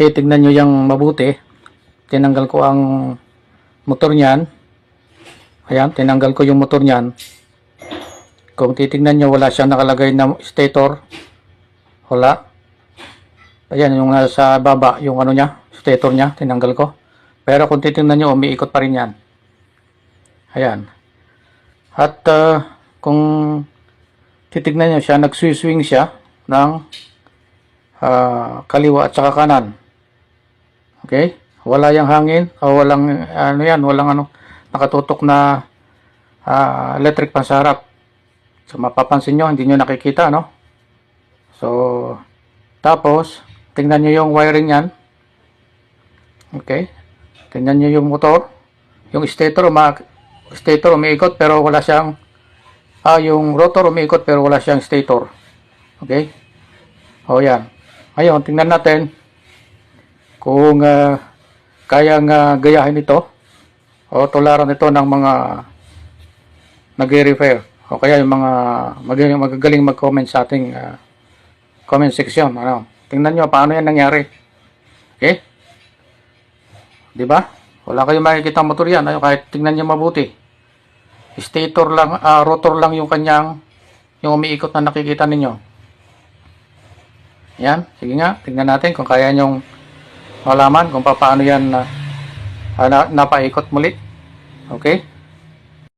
Okay, tignan nyo yung mabuti. Tinanggal ko ang motor niyan. Ayan, tinanggal ko yung motor niyan. Kung titignan nyo, wala siyang nakalagay na stator. Wala. Ayan, yung nasa baba, yung ano niya, stator niya, tinanggal ko. Pero kung titignan nyo, umiikot pa rin yan. Ayan. At ah, kung titignan nyo siya, nagswiswing siya ng ah, kaliwa at saka kanan. Okay? Wala yung hangin o walang ano yan, walang ano nakatutok na ah, electric pan sa harap. So mapapansin nyo, hindi nyo nakikita, no? So, tapos, tingnan nyo yung wiring yan. Okay? Tingnan nyo yung motor. Yung stator, uma, stator umiikot pero wala siyang, ah, yung rotor umiikot pero wala siyang stator. Okay? O yan. Ngayon, tingnan natin kung ah, kayang ah, gayahin ito o tularan ito ng mga nagre-refer o kaya yung mga magaling, magagaling mag-comment sa ating ah, comment section. Ano? Tingnan nyo paano yan nangyari. Okay? Di ba? Wala kayong makikita motor yan. Ano, kahit tingnan nyo mabuti. Stator lang, ah, rotor lang yung kanyang yung umiikot na nakikita ninyo. Yan. Sige nga. Tingnan natin kung kaya nyong malaman kung paano yan ah, na, napaikot muli. Okay?